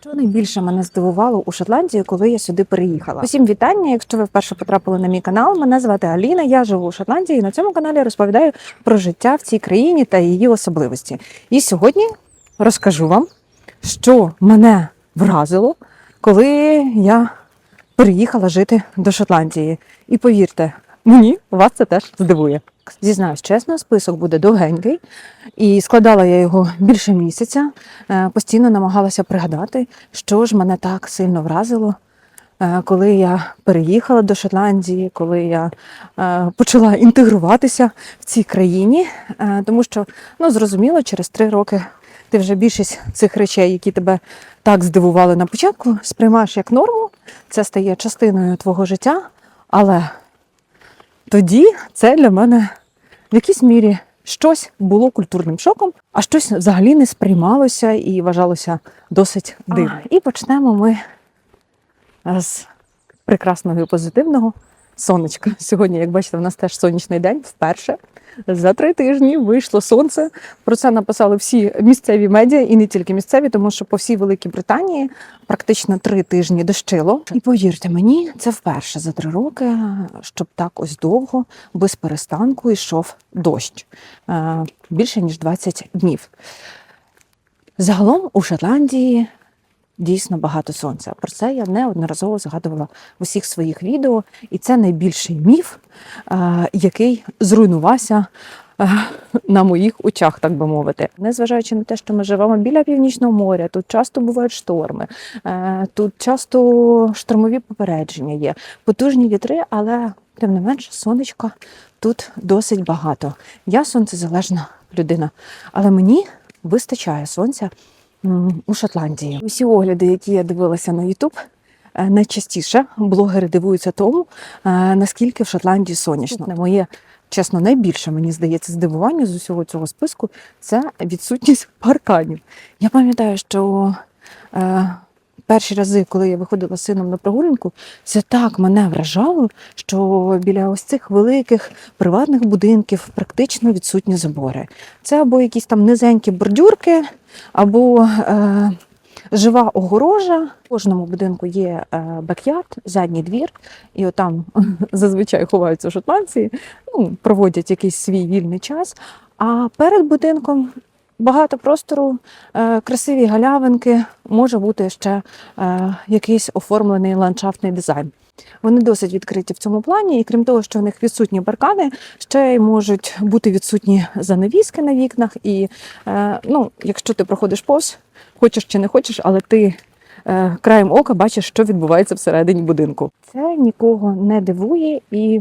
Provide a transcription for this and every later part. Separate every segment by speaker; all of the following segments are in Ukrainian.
Speaker 1: Що найбільше мене здивувало у Шотландії, коли я сюди переїхала. Усім вітання. Якщо ви вперше потрапили на мій канал, мене звати Аліна. Я живу у Шотландії. і На цьому каналі розповідаю про життя в цій країні та її особливості. І сьогодні розкажу вам, що мене вразило, коли я переїхала жити до Шотландії. І повірте, мені вас це теж здивує. Зізнаюсь чесно, список буде довгенький, і складала я його більше місяця. Е, Постійно намагалася пригадати, що ж мене так сильно вразило, е, коли я переїхала до Шотландії, коли я е, почала інтегруватися в цій країні. Тому що, ну зрозуміло, через три роки ти вже більшість цих речей, які тебе так здивували на початку, сприймаєш як норму. Це стає частиною твого життя, але тоді це для мене в якійсь мірі щось було культурним шоком, а щось взагалі не сприймалося і вважалося досить дивним. І почнемо ми з прекрасного і позитивного сонечка. Сьогодні, як бачите, в нас теж сонячний день вперше. За три тижні вийшло сонце. Про це написали всі місцеві медіа і не тільки місцеві, тому що по всій Великій Британії практично три тижні дощило. І повірте мені, це вперше за три роки, щоб так ось довго, без перестанку йшов дощ. Е, Більше ніж 20 днів. Загалом у Шотландії дійсно багато сонця. Про це я неодноразово згадувала в усіх своїх відео, і це найбільший міф, який зруйнувався на моїх очах, так би мовити. Незважаючи на те, що ми живемо біля північного моря, тут часто бувають шторми, е, тут часто штормові попередження є, потужні вітри, але тим не менше сонечка тут досить багато. Я сонцезалежна людина, але мені вистачає сонця у Шотландії. Усі огляди, які я дивилася на YouTube, е, найчастіше блогери дивуються тому, е, наскільки в Шотландії сонячно. На моє чесно, найбільше мені здається здивування з усього цього списку це відсутність парканів. Я пам'ятаю, що е, перші рази, коли я виходила з сином на прогулянку, це так мене вражало, що біля ось цих великих приватних будинків практично відсутні забори. Це або якісь там низенькі бордюрки, або е, жива огорожа. В кожному будинку є е, бекярд, задній двір, і отам зазвичай ховаються шотландці, ну, проводять якийсь свій вільний час. А перед будинком багато простору, е, красиві галявинки, може бути ще е, якийсь оформлений ландшафтний дизайн. Вони досить відкриті в цьому плані, і крім того, що в них відсутні паркани, ще й можуть бути відсутні занавіски на вікнах. І е, ну, якщо ти проходиш повз, хочеш чи не хочеш, але ти краєм ока бачиш, що відбувається всередині будинку. Це нікого не дивує і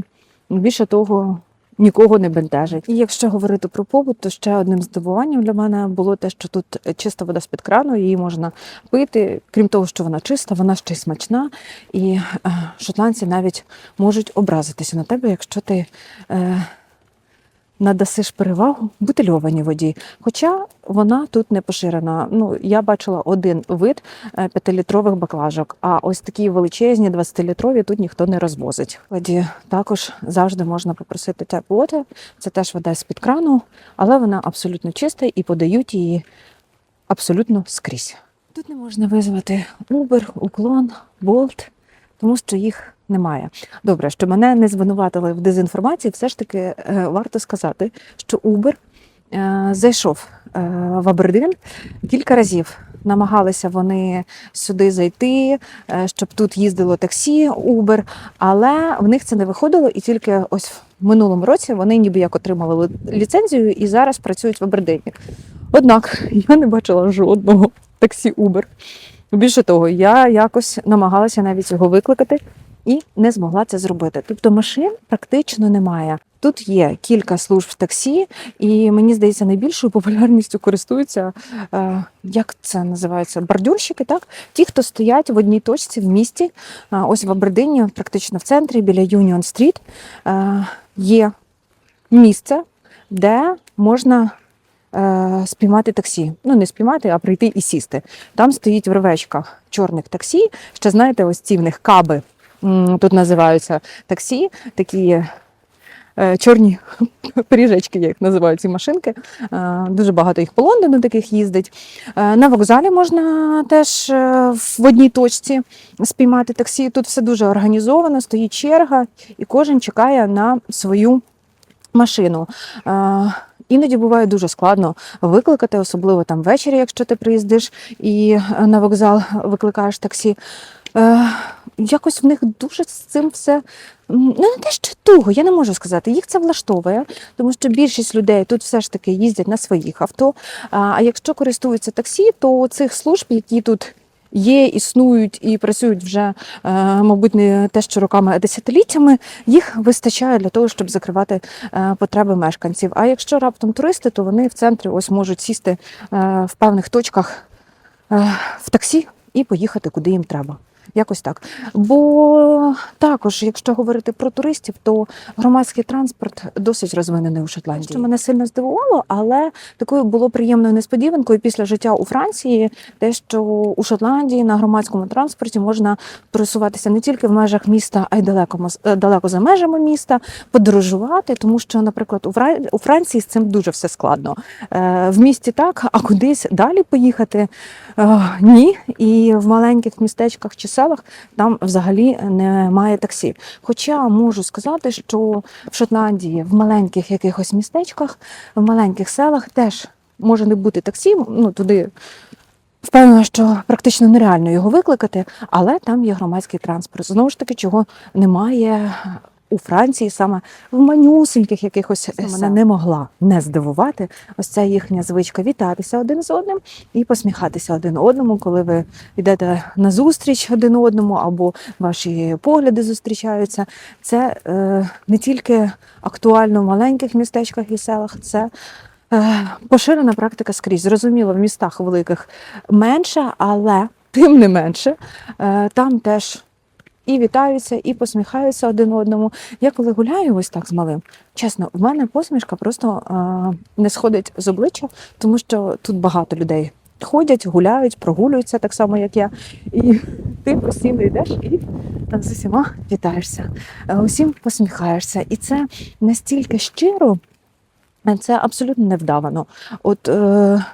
Speaker 1: більше того. Нікого не бентежить. І якщо говорити про побут, то ще одним здивуванням для мене було те, що тут чиста вода з-під крану, її можна пити. Крім того, що вона чиста, вона ще й смачна. І е, шотландці навіть можуть образитися на тебе, якщо ти е, надасиш перевагу бутильованій воді. Хоча вона тут не поширена. Ну, я бачила один вид е, п'ятилітрових баклажок, а ось такі величезні 20-літрові тут ніхто не розвозить. Воді також завжди можна попросити tap water. Це теж вода з-під крану, але вона абсолютно чиста і подають її абсолютно скрізь. Тут не можна визвати Uber, уклон, Bolt, тому що їх немає. Добре, що мене не звинуватили в дезінформації, все ж таки е, варто сказати, що Uber е, зайшов е, в Абердин кілька разів. Намагалися вони сюди зайти, щоб тут їздило таксі, Uber, але в них це не виходило, і тільки ось в минулому році вони ніби як отримали ліцензію і зараз працюють в Абердині. Однак я не бачила жодного таксі Uber. Більше того, я якось намагалася навіть його викликати і не змогла це зробити. Тобто машин практично немає. Тут є кілька служб таксі, і мені здається, найбільшою популярністю користуються, е, як це називається, бордюрщики, так? Ті, хто стоять в одній точці в місті, а, ось в Абердині, практично в центрі, біля Юніон Стріт, е, є місце, де можна е, спіймати таксі. Ну, не спіймати, а прийти і сісти. Там стоїть вервечка чорних таксі. Ще знаєте, ось ці в них каби тут називаються таксі, такі е, чорні пиріжечки, я їх називаю ці машинки. Е, Дуже багато їх по Лондону таких їздить. Е, На вокзалі можна теж в одній точці спіймати таксі. Тут все дуже організовано, стоїть черга, і кожен чекає на свою машину. Іноді буває дуже складно викликати, особливо там ввечері, якщо ти приїздиш і на вокзал викликаєш таксі. Е, якось в них дуже з цим все ну не те, що туго, я не можу сказати. Їх це влаштовує, тому що більшість людей тут все ж таки їздять на своїх авто. А, якщо користуються таксі, то цих служб, які тут є, існують і працюють вже, е, мабуть, не те, що роками, а десятиліттями, їх вистачає для того, щоб закривати е, потреби мешканців. А якщо раптом туристи, то вони в центрі ось можуть сісти е, в певних точках в таксі і поїхати куди їм треба. Якось так. Бо також, якщо говорити про туристів, то громадський транспорт досить розвинений у Шотландії. Що мене сильно здивувало, але такою було приємною несподіванкою після життя у Франції, те, що у Шотландії на громадському транспорті можна пересуватися не тільки в межах міста, а й далеко е, далеко за межами міста, подорожувати, тому що, наприклад, у Фра- Франції з цим дуже все складно. Е, В місті так, а кудись далі поїхати е, ні. І в маленьких містечках чи селах там взагалі немає таксі. Хоча можу сказати, що в Шотландії, в маленьких якихось містечках, в маленьких селах теж може не бути таксі. Ну туди впевнена, що практично нереально його викликати, але там є громадський транспорт. Знову ж таки, чого немає. У Франції саме в манюсеньких якихось мене не могла не здивувати. Ось ця їхня звичка вітатися один з одним і посміхатися один одному, коли ви йдете на зустріч один одному, або ваші погляди зустрічаються. Це е, не тільки актуально в маленьких містечках і селах, це е, поширена практика скрізь. Зрозуміло, в містах великих менше, але тим не менше, е, там теж. І вітаються, і посміхаються один одному. Я коли гуляю ось так з малим, чесно, в мене посмішка просто е, не сходить з обличчя, тому що тут багато людей ходять, гуляють, прогулюються так само, як я. І ти постійно йдеш і з усіма вітаєшся, е, усім посміхаєшся. І це настільки щиро, це абсолютно невдавано. От е,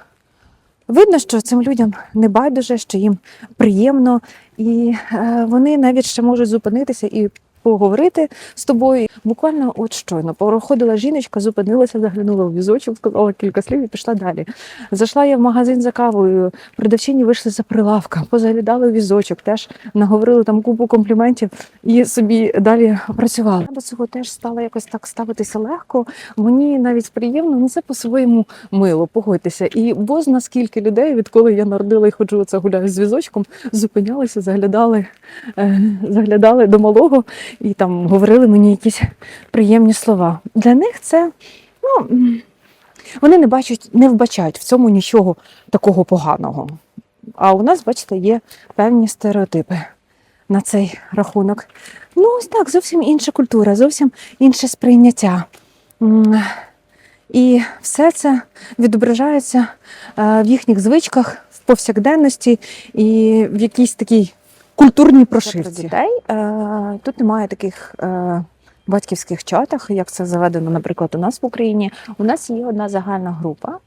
Speaker 1: видно, що цим людям не байдуже, що їм приємно, і е, вони навіть ще можуть зупинитися і поговорити з тобою. Буквально от щойно проходила жіночка, зупинилася, заглянула в візочок, сказала кілька слів і пішла далі. Зайшла я в магазин за кавою, продавчині вийшли за прилавка, позаглядали візочок, теж наговорили там купу компліментів і собі далі працювали. Я до цього теж стала якось так ставитися легко. Мені навіть приємно, ну це по-своєму мило, погодьтеся. І бозна наскільки людей, відколи я народила і ходжу оце гуляю з візочком, зупинялися, заглядали, е, заглядали до малого і там говорили мені якісь приємні слова. Для них це ну, вони не бачать, не вбачають в цьому нічого такого поганого. А у нас, бачите, є певні стереотипи на цей рахунок. Ну, ось так, зовсім інша культура, зовсім інше сприйняття. І все це відображається е, в їхніх звичках, в повсякденності і в якійсь такій культурній прошивці. Дітей е, тут немає таких. е, Батьківських чатах, як це заведено, наприклад, у нас в Україні, у нас є одна загальна група.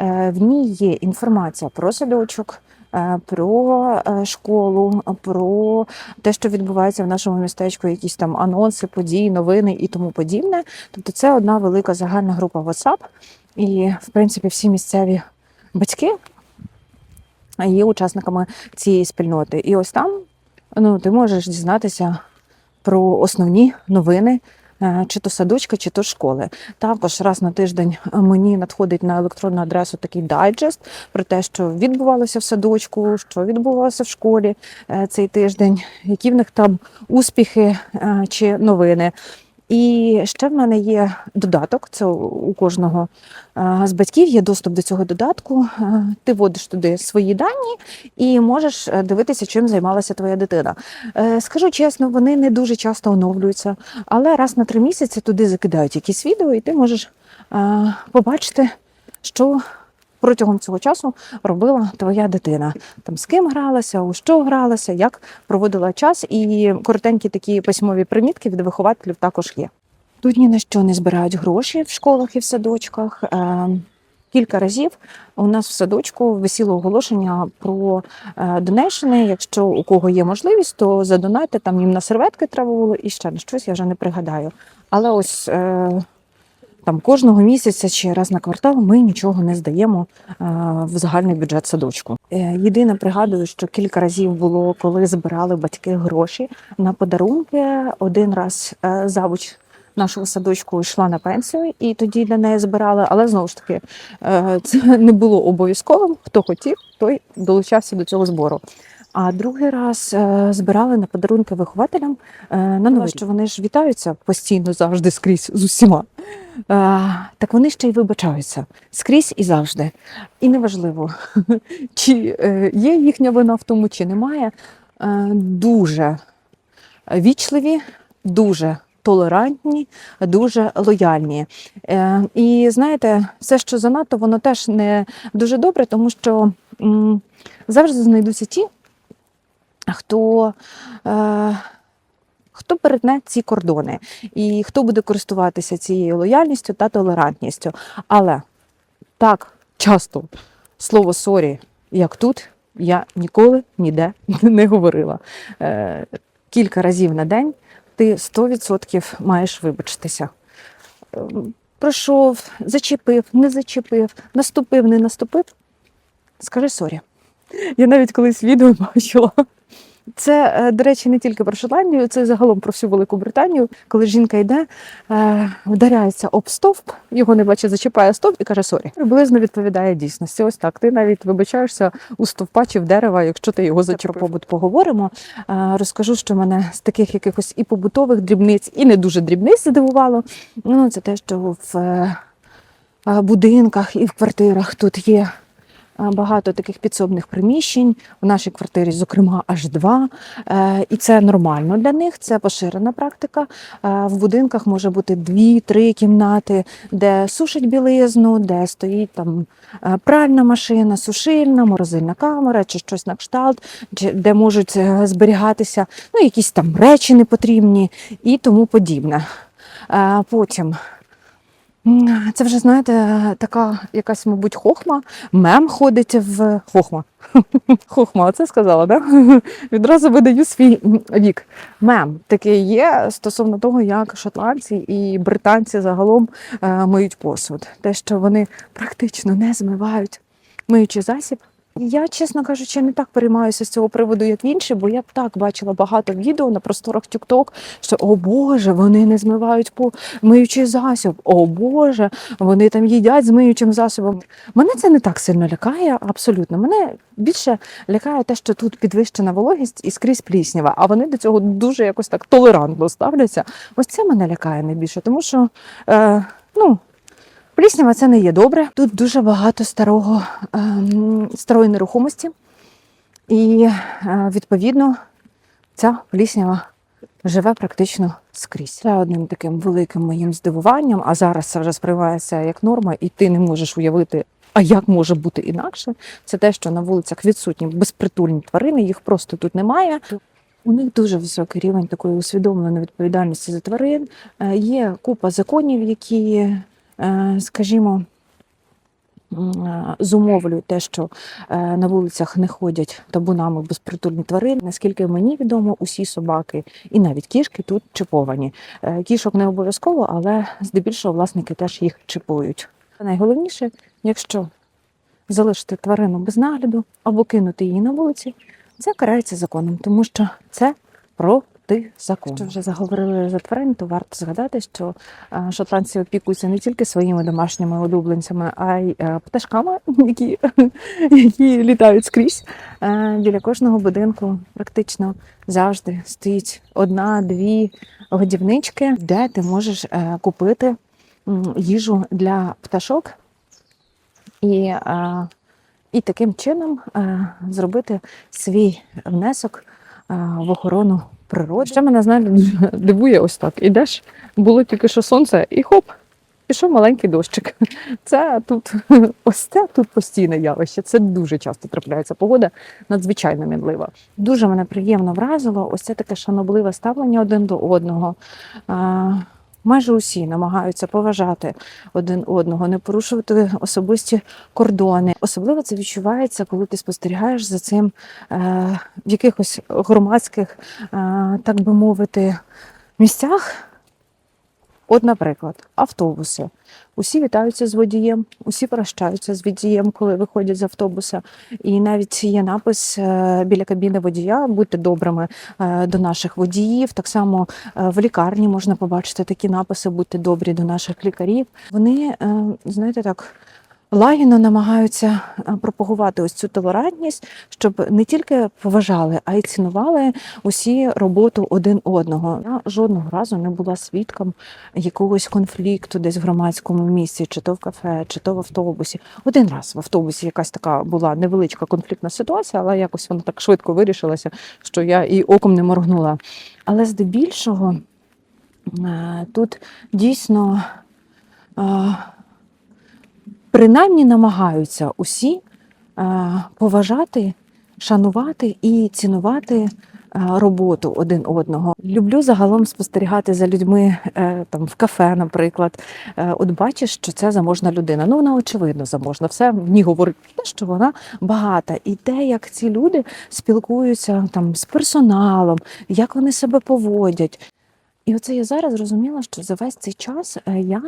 Speaker 1: е, В ній є інформація про садочок, про школу, про те, що відбувається в нашому містечку, якісь там анонси, події, новини і тому подібне. Тобто, це одна велика загальна група WhatsApp. І, в принципі, всі місцеві батьки є учасниками цієї спільноти. І ось там ну, ти можеш дізнатися про основні новини. е, Чи то садочка, чи то школи. Також раз на тиждень мені надходить на електронну адресу такий дайджест про те, що відбувалося в садочку, що відбувалося в школі е, цей тиждень, які в них там успіхи е, чи новини. І ще в мене є додаток. Це у кожного е, з батьків є доступ до цього додатку. Е, Ти вводиш туди свої дані і можеш е, дивитися, чим займалася твоя дитина. Скажу чесно, вони не дуже часто оновлюються, але раз на три місяці туди закидають якісь відео, і ти можеш побачити, що протягом цього часу робила твоя дитина. Там з ким гралася, у що гралася, як проводила час, і коротенькі такі письмові примітки від вихователів також є. Тут ні на що не збирають гроші в школах і в садочках. Е, Кілька разів у нас в садочку висіло оголошення про е, донейшени. Якщо у кого є можливість, то задонайте там їм на серветки треба було і ще на щось, я вже не пригадаю. Але ось е, там кожного місяця чи раз на квартал ми нічого не здаємо е, в загальний бюджет садочку. Е, Єдине пригадую, що кілька разів було, коли збирали батьки гроші на подарунки. Один раз е, завуч нашого садочку йшла на пенсію, і тоді для неї збирали. Але знову ж таки, це не було обов'язковим. Хто хотів, той долучався до цього збору. А другий раз збирали на подарунки вихователям на рік. що вони ж вітаються постійно завжди скрізь з усіма. Е, так вони ще й вибачаються скрізь і завжди. І неважливо, чи е, є їхня вина в тому, чи немає. Е, дуже вічливі, дуже толерантні, дуже лояльні. Е, і знаєте, все, що занадто, воно теж не дуже добре, тому що завжди знайдуться ті, хто. Хто перетне ці кордони і хто буде користуватися цією лояльністю та толерантністю. Але так часто слово сорі, як тут, я ніколи ніде не говорила. Е, кілька разів на день ти 100% маєш вибачитися. Ем, Пройшов, зачепив, не зачепив, наступив, не наступив. Скажи сорі. Я навіть колись відео бачила. Це, е, до речі, не тільки про Шотландію, це загалом про всю Велику Британію. Коли жінка йде, е, вдаряється об стовп, його не бачить, зачіпає стовп і каже сорі. Приблизно відповідає дійсності. Ось так. Ти навіть вибачаєшся у стовпа чи в дерева, якщо ти його зачепив. Побут поговоримо. Е, Розкажу, що мене з таких якихось і побутових дрібниць, і не дуже дрібниць здивувало. Ну, це те, що в будинках і в квартирах тут є багато таких підсобних приміщень. В нашій квартирі, зокрема, аж два. Е, І це нормально для них, це поширена практика. Е, В будинках може бути дві-три кімнати, де сушать білизну, де стоїть там е, пральна машина, сушильна, морозильна камера чи щось на кшталт, де можуть зберігатися ну, якісь там речі непотрібні і тому подібне. Потім Це вже, знаєте, така якась, мабуть, хохма. Мем ходить в хохма. Хохма, оце сказала, да? Відразу видаю свій вік. Мем такий є стосовно того, як шотландці і британці загалом е, миють посуд. Те, що вони практично не змивають миючий засіб. Я, чесно кажучи, не так переймаюся з цього приводу, як інші, бо я так бачила багато відео на просторах TikTok, що о Боже, вони не змивають по миючий засіб. О Боже, вони там їдять з миючим засобом. Мене це не так сильно лякає, абсолютно. Мене більше лякає те, що тут підвищена вологість і скрізь пліснява, а вони до цього дуже якось так толерантно ставляться. Ось це мене лякає найбільше, тому що е, ну. Пліснява це не є добре. Тут дуже багато старого, ем, старої нерухомості, і е, відповідно ця пліснява живе практично скрізь. Це одним таким великим моїм здивуванням, а зараз це вже сприймається як норма, і ти не можеш уявити, а як може бути інакше. Це те, що на вулицях відсутні безпритульні тварини, їх просто тут немає. У них дуже високий рівень такої усвідомленої відповідальності за тварин. Е, Є купа законів, які, скажімо, м, е, зумовлюють те, що е, на вулицях не ходять табунами безпритульні тварини. Наскільки мені відомо, усі собаки і навіть кішки тут чиповані. Е, Кішок не обов'язково, але здебільшого власники теж їх чипують. Найголовніше, якщо залишити тварину без нагляду або кинути її на вулиці, це карається законом, тому що це проти закону. Якщо вже заговорили за тварин, то варто згадати, що шотландці опікуються не тільки своїми домашніми улюбленцями, а й е, пташками, які, які літають скрізь. Е, Біля кожного будинку практично завжди стоїть одна-дві годівнички, де ти можеш е, купити їжу для пташок. І, і таким чином зробити свій внесок в охорону природи. Ще мене знаєте, дивує ось так. Ідеш, було тільки що сонце, і хоп, пішов маленький дощик. Це тут ось це тут постійне явище. Це дуже часто трапляється. Погода надзвичайно мінлива. Дуже мене приємно вразило ось це таке шанобливе ставлення один до одного. Майже усі намагаються поважати один одного, не порушувати особисті кордони. Особливо це відчувається, коли ти спостерігаєш за цим е, в якихось громадських, е, так би мовити, місцях. От, наприклад, автобуси. Усі вітаються з водієм, усі прощаються з водієм, коли виходять з автобуса. І навіть є напис е, біля кабіни водія будьте добрими е, до наших водіїв. Так само е, в лікарні можна побачити такі написи Будьте добрі до наших лікарів. Вони, знаєте, так. Лагідно намагаються е, пропагувати ось цю толерантність, щоб не тільки поважали, а й цінували усі роботу один одного. Я жодного разу не була свідком якогось конфлікту десь в громадському місці, чи то в кафе, чи то в автобусі. Один раз в автобусі якась така була невеличка конфліктна ситуація, але якось вона так швидко вирішилася, що я і оком не моргнула. Але здебільшого е, тут дійсно. Принаймні намагаються усі е, поважати, шанувати і цінувати е, роботу один одного. Люблю загалом спостерігати за людьми е, там в кафе, наприклад. От бачиш, що це заможна людина. Ну вона очевидно заможна. Все в ній говорить те, що вона багата. І те, як ці люди спілкуються там з персоналом, як вони себе поводять. І оце я зараз зрозуміла, що за весь цей час я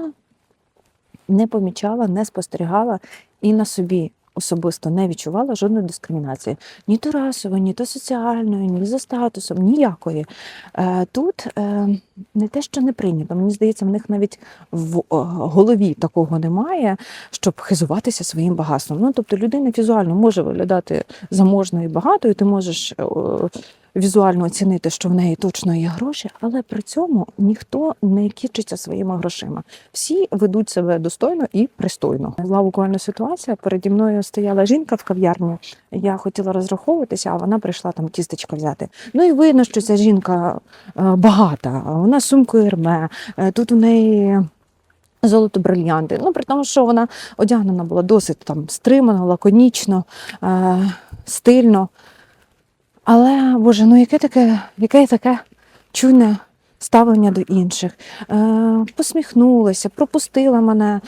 Speaker 1: не помічала, не спостерігала і на собі особисто не відчувала жодної дискримінації. Ні то расової, ні то соціальної, ні за статусом, ніякої. Е, Тут е, не те, що не прийнято. Мені здається, в них навіть в е, голові такого немає, щоб хизуватися своїм багатством. Ну, тобто людина візуально може виглядати заможною і багатою, ти можеш візуально оцінити, що в неї точно є гроші, але при цьому ніхто не кічиться своїми грошима. Всі ведуть себе достойно і пристойно. Була буквально ситуація. Переді мною стояла жінка в кав'ярні. Я хотіла розраховуватися, а вона прийшла там тістечко взяти. Ну і видно, що ця жінка е, багата. Вона сумкою Ерме. Е, Тут у неї. Золото брильянти. Ну, при тому, що вона одягнена була досить там стримано, лаконічно, е, стильно. Але, Боже, ну яке таке, яке таке чуйне ставлення до інших. Е, посміхнулася, пропустила мене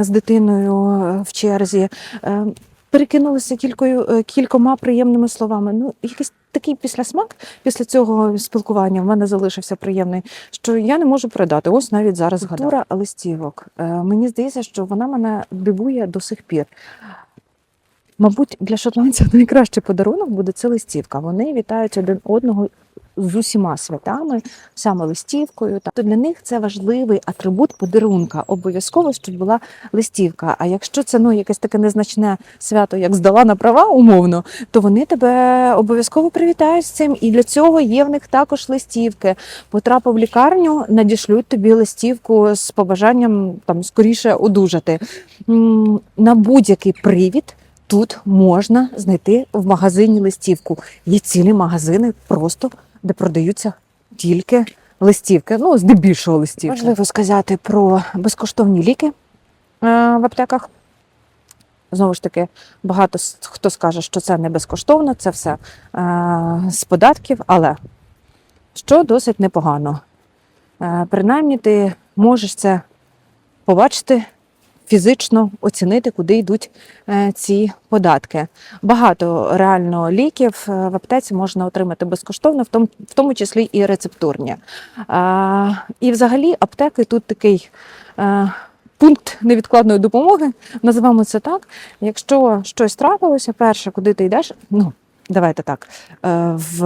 Speaker 1: з дитиною е, в черзі, е, перекинулася кількою, е, кількома приємними словами. Ну, якийсь такий післясмак після цього спілкування в мене залишився приємний, що я не можу передати. Ось навіть зараз згадала. Листівок. Е, мені здається, що вона мене дивує до сих пір. Мабуть, для шотландців найкращий подарунок буде це листівка. Вони вітають один одного з усіма святами, саме листівкою. То для них це важливий атрибут подарунка. Обов'язково, щоб була листівка. А якщо це ну якесь таке незначне свято, як здала на права, умовно, то вони тебе обов'язково привітають з цим. І для цього є в них також листівки. Потрапив в лікарню, надішлють тобі листівку з побажанням там скоріше одужати. На будь-який привід. Тут можна знайти в магазині листівку. Є цілі магазини, просто де продаються тільки листівки. Ну, здебільшого листівки. Важливо сказати про безкоштовні ліки е, в аптеках. Знову ж таки, багато хто скаже, що це не безкоштовно, це все е, з податків, але що досить непогано. Е, принаймні, ти можеш це побачити фізично оцінити, куди йдуть е, ці податки. Багато реально ліків е, в аптеці можна отримати безкоштовно, в тому, в тому числі і рецептурні. І взагалі аптеки тут такий. е, Пункт невідкладної допомоги, називаємо це так. Якщо щось трапилося, перше, куди ти йдеш, ну давайте так, е, в,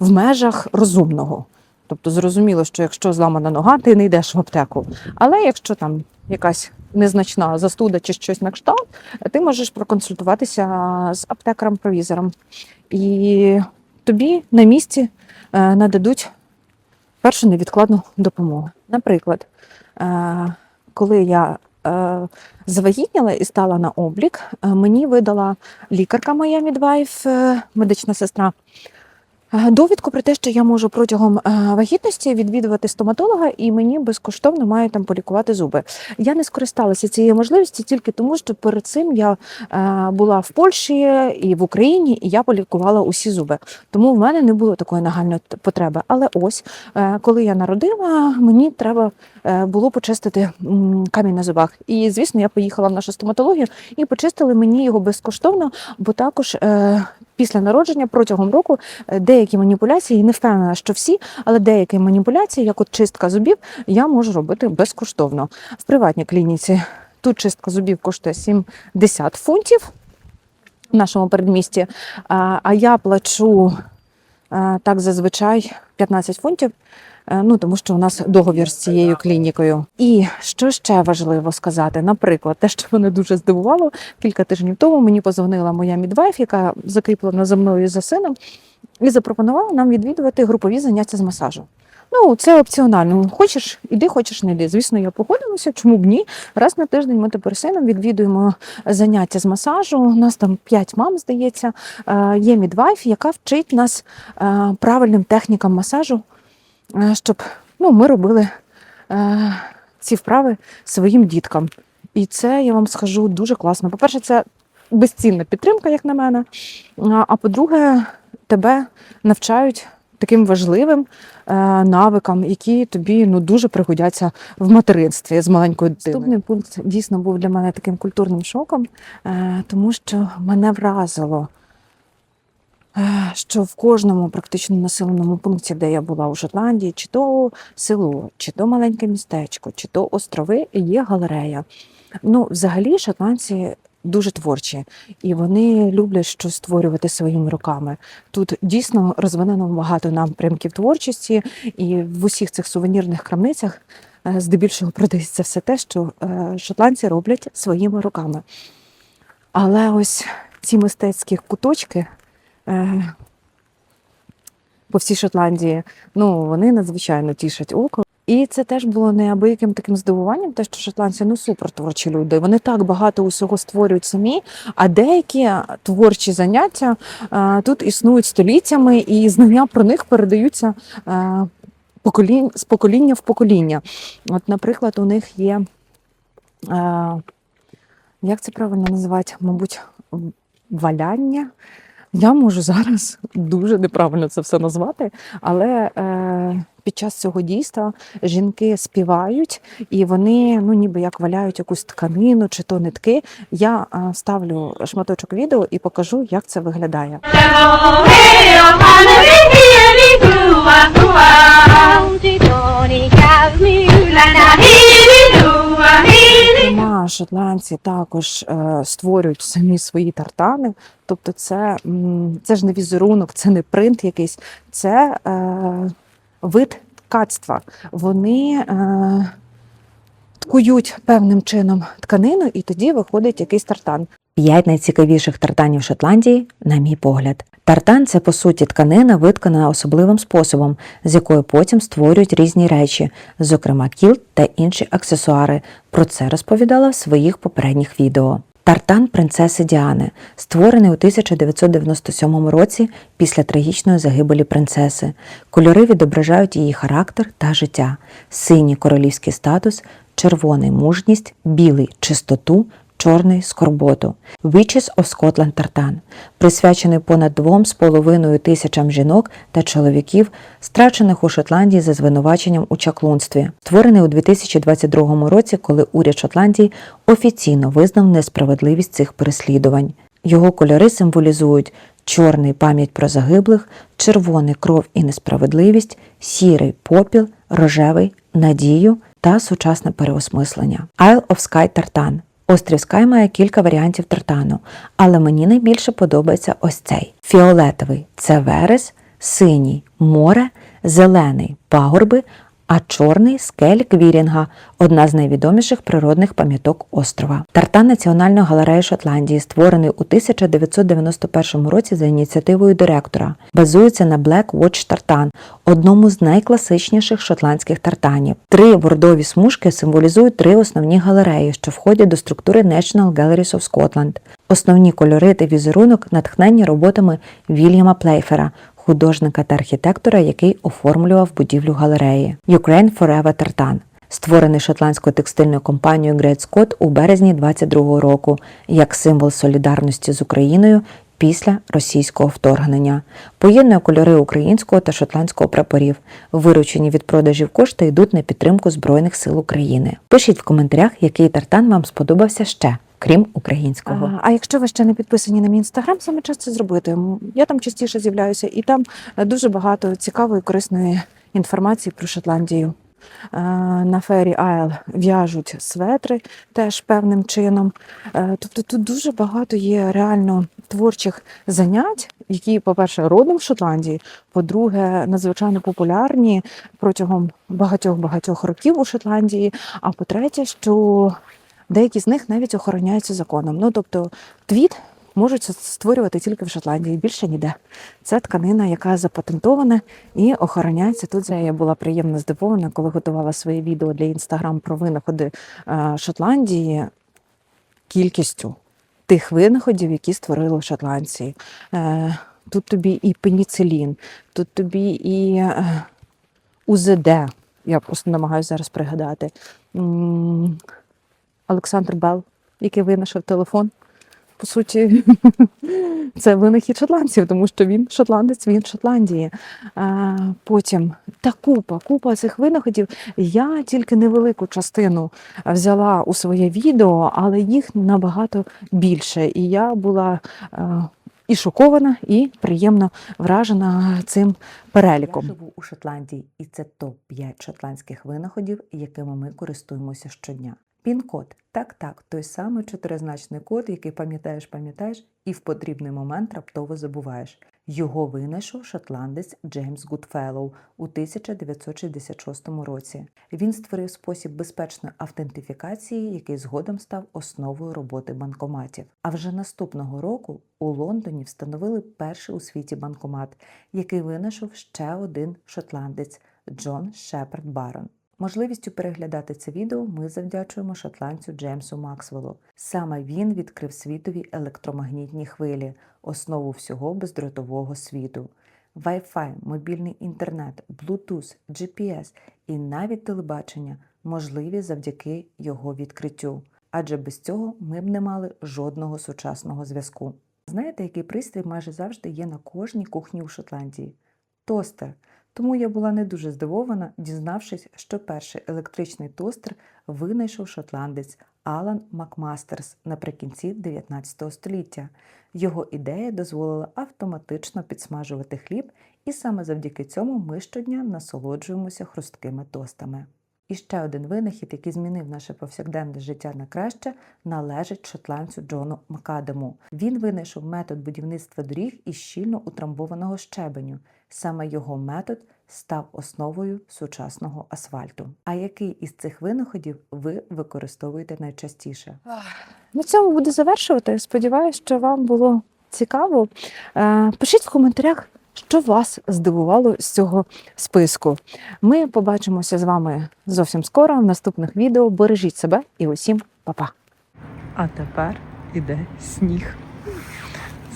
Speaker 1: в межах розумного. Тобто зрозуміло, що якщо зламана нога, ти не йдеш в аптеку. Але якщо там якась незначна застуда чи щось на кшталт, ти можеш проконсультуватися з аптекарем-провізором. І тобі на місці е, нададуть першу невідкладну допомогу. Наприклад, е, коли я е, завагітніла і стала на облік, мені видала лікарка моя мідвайф, медична сестра. Е, довідку про те, що я можу протягом е, вагітності відвідувати стоматолога, і мені безкоштовно мають там полікувати зуби. Я не скористалася цією можливістю тільки тому, що перед цим я е, була в Польщі і в Україні, і я полікувала усі зуби. Тому в мене не було такої нагальної потреби. Але ось коли я народила, мені треба було почистити камінь на зубах. І звісно, я поїхала в нашу стоматологію і почистили мені його безкоштовно, бо також. Після народження протягом року е, деякі маніпуляції, не впевнена, що всі, але деякі маніпуляції, як от чистка зубів, я можу робити безкоштовно. В приватній клініці тут чистка зубів коштує 70 фунтів в нашому передмісті, а а я плачу е, так зазвичай 15 фунтів. Е, Ну, тому що у нас договір з цією клінікою. І що ще важливо сказати? Наприклад, те, що мене дуже здивувало, кілька тижнів тому мені позвонила моя мідвайф, яка закріплена за мною за сином, і запропонувала нам відвідувати групові заняття з масажу. Ну, це опціонально. Хочеш, іди, хочеш, не йди. Звісно, я погодилася, чому б ні. Раз на тиждень ми тепер сином відвідуємо заняття з масажу. У нас там п'ять мам, здається. Е, Є мідвайф, яка вчить нас е, правильним технікам масажу, щоб ну, ми робили е, ці вправи своїм діткам. І це я вам скажу дуже класно. По-перше, це безцінна підтримка, як на мене. А а по-друге, тебе навчають таким важливим е, навикам, які тобі ну дуже пригодяться в материнстві з маленькою дитиною. Наступний пункт дійсно був для мене таким культурним шоком, е, тому що мене вразило. Що в кожному практично населеному пункті, де я була у Шотландії, чи то село, чи то маленьке містечко, чи то острови, є галерея. Ну, взагалі, шотландці дуже творчі, і вони люблять щось створювати своїми руками. Тут дійсно розвинено багато напрямків творчості, і в усіх цих сувенірних крамницях е, здебільшого продається все те, що е, шотландці роблять своїми руками. Але ось ці мистецькі куточки по всій Шотландії, ну вони надзвичайно тішать око. І це теж було неабияким таким здивуванням, те, що шотландці ну супер творчі люди. Вони так багато усього створюють самі, а деякі творчі заняття е, тут існують століттями, і знання про них передаються е, поколінь, з покоління в покоління. От, наприклад, у них є, е, як це правильно називати, мабуть, валяння. Я можу зараз дуже неправильно це все назвати, але е, під час цього дійства жінки співають і вони ну ніби як валяють якусь тканину чи то нитки. Я е, ставлю шматочок відео і покажу, як це виглядає. Зокрема, шотландці також е, створюють самі свої тартани. Тобто, це, це ж не візерунок, це не принт якийсь, це е, вид ткацтва. Вони е, ткують певним чином тканину, і тоді виходить якийсь тартан.
Speaker 2: П'ять найцікавіших тартанів Шотландії, на мій погляд. Тартан це по суті тканина, виткана особливим способом, з якої потім створюють різні речі, зокрема кілт та інші аксесуари. Про це розповідала в своїх попередніх відео. Тартан принцеси Діани, створений у 1997 році після трагічної загибелі принцеси. Кольори відображають її характер та життя: синій королівський статус, червоний мужність, білий чистоту, чорний скорботу. Witches of Scotland Тартан, присвячений понад двом з половиною тисячам жінок та чоловіків, страчених у Шотландії за звинуваченням у чаклунстві, створений у 2022 році, коли уряд Шотландії офіційно визнав несправедливість цих переслідувань. Його кольори символізують чорний пам'ять про загиблих, червоний кров і несправедливість, сірий попіл, рожевий надію та сучасне переосмислення. Isle of Skye Tartan Острів Скай має кілька варіантів тартану, але мені найбільше подобається ось цей: фіолетовий це верес, синій море, зелений пагорби, а чорний скель Квірінга одна з найвідоміших природних пам'яток острова. Тартан Національної галереї Шотландії, створений у 1991 році за ініціативою директора, базується на Black Watch Тартан, одному з найкласичніших шотландських тартанів. Три бордові смужки символізують три основні галереї, що входять до структури National Galleries of Scotland. Основні кольори та візерунок натхнені роботами Вільяма Плейфера, художника та архітектора, який оформлював будівлю галереї. Ukraine Forever Tartan створений шотландською текстильною компанією Great Scott у березні 22-го року як символ солідарності з Україною після російського вторгнення. Поєднує кольори українського та шотландського прапорів. Виручені від продажів кошти йдуть на підтримку Збройних сил України. Пишіть в коментарях, який тартан вам сподобався ще, крім українського.
Speaker 1: А, а якщо ви ще не підписані на мій інстаграм, саме час це зробити. Я там частіше з'являюся, і там е, дуже багато цікавої, корисної інформації про Шотландію. Е, На фері Айл в'яжуть светри теж певним чином. Е, Тобто тут дуже багато є реально творчих занять, які, по-перше, родом в Шотландії, по-друге, надзвичайно популярні протягом багатьох-багатьох років у Шотландії. А по-третє, що деякі з них навіть охороняються законом. Ну тобто твіт можуть створювати тільки в Шотландії, більше ніде. Це тканина, яка запатентована і охороняється тут. Я була приємно здивована, коли готувала своє відео для інстаграм про винаходи е, Шотландії кількістю тих винаходів, які створили шотландці. Е, Тут тобі і пеніцилін, тут тобі і е, УЗД. Я просто намагаюся зараз пригадати. Олександр Белл, який винайшов телефон. По суті, це винахід шотландців, тому що він шотландець, він Шотландії. А, потім та купа, купа цих винаходів. Я тільки невелику частину взяла у своє відео, але їх набагато більше. І я була і шокована, і приємно вражена цим переліком.
Speaker 2: Я живу у Шотландії, і це топ-5 шотландських винаходів, якими ми користуємося щодня. Пін-код. Так, так, той самий чотиризначний код, який пам'ятаєш, пам'ятаєш, і в потрібний момент раптово забуваєш. Його винайшов шотландець Джеймс Гудфеллоу у 1966 році. Він створив спосіб безпечної автентифікації, який згодом став основою роботи банкоматів. А вже наступного року у Лондоні встановили перший у світі банкомат, який винайшов ще один шотландець Джон Шепард Барон. Можливістю переглядати це відео ми завдячуємо шотландцю Джеймсу Максвеллу. Саме він відкрив світові електромагнітні хвилі, основу всього бездротового світу. Wi-Fi, мобільний інтернет, Bluetooth, GPS і навіть телебачення можливі завдяки його відкриттю. Адже без цього ми б не мали жодного сучасного зв'язку. Знаєте, який пристрій майже завжди є на кожній кухні у Шотландії? Тостер. Тому я була не дуже здивована, дізнавшись, що перший електричний тостер винайшов шотландець Алан Макмастерс наприкінці 19 століття. Його ідея дозволила автоматично підсмажувати хліб, і саме завдяки цьому ми щодня насолоджуємося хрусткими тостами. І ще один винахід, який змінив наше повсякденне життя на краще, належить шотландцю Джону Макадему. Він винайшов метод будівництва доріг із щільно утрамбованого щебеню. Саме його метод став основою сучасного асфальту. А який із цих винаходів ви використовуєте найчастіше?
Speaker 1: На цьому буду завершувати. Сподіваюся, що вам було цікаво. Е, Пишіть в коментарях, що вас здивувало з цього списку. Ми побачимося з вами зовсім скоро в наступних відео. Бережіть себе і усім па-па!
Speaker 3: А тепер іде сніг.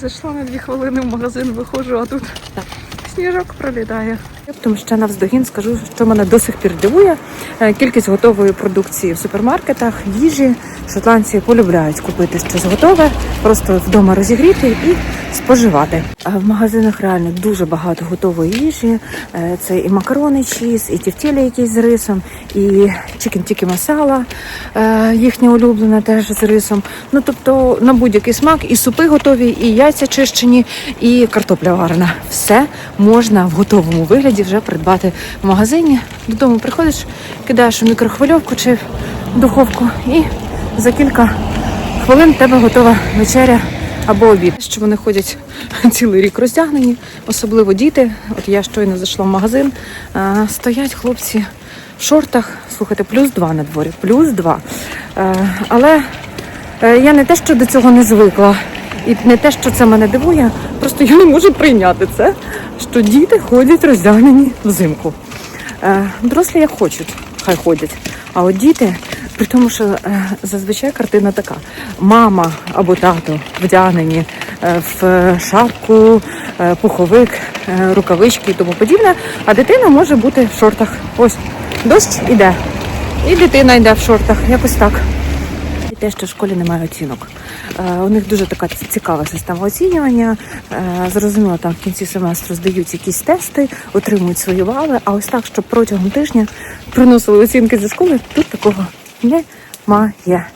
Speaker 3: Зайшла на дві хвилини в магазин, виходжу, а тут сніжок пролітає.
Speaker 1: Тому ще навздогін скажу, що мене до сих пір дивує. Е, Кількість готової продукції в супермаркетах, їжі. Шотландці полюбляють купити щось готове, просто вдома розігріти і споживати. А в магазинах реально дуже багато готової їжі. Е, Це і макарони чіз, і тівтєлі якісь з рисом, і чикен тікі масала, е, їхнє улюблене теж з рисом. Ну тобто на будь-який смак, і супи готові, і яйця чищені, і картопля варена. Все можна в готовому вигляді вже придбати в магазині. Додому приходиш, кидаєш у мікрохвильовку чи в духовку, і за кілька хвилин в тебе готова вечеря або обід. Що вони ходять цілий рік роздягнені, особливо діти. От я щойно зайшла в магазин. Стоять хлопці в шортах. Слухайте, плюс два на дворі, плюс два. Але е, я не те, що до цього не звикла, і не те, що це мене дивує, просто я не можу прийняти це, що діти ходять роздягнені взимку. Е, Дорослі як хочуть, хай ходять. А от діти, при тому, що е, зазвичай картина така: мама або тато вдягнені е, в шапку, пуховик, рукавички і тому подібне. А дитина може бути в шортах. Ось дощ іде. І дитина йде в шортах. Якось так. Те, що в школі немає оцінок. Е, У них дуже така цікава система оцінювання. Е, Зрозуміло, там в кінці семестру здають якісь тести, отримують свої бали. А ось так, щоб протягом тижня приносили оцінки зі школи, тут такого немає.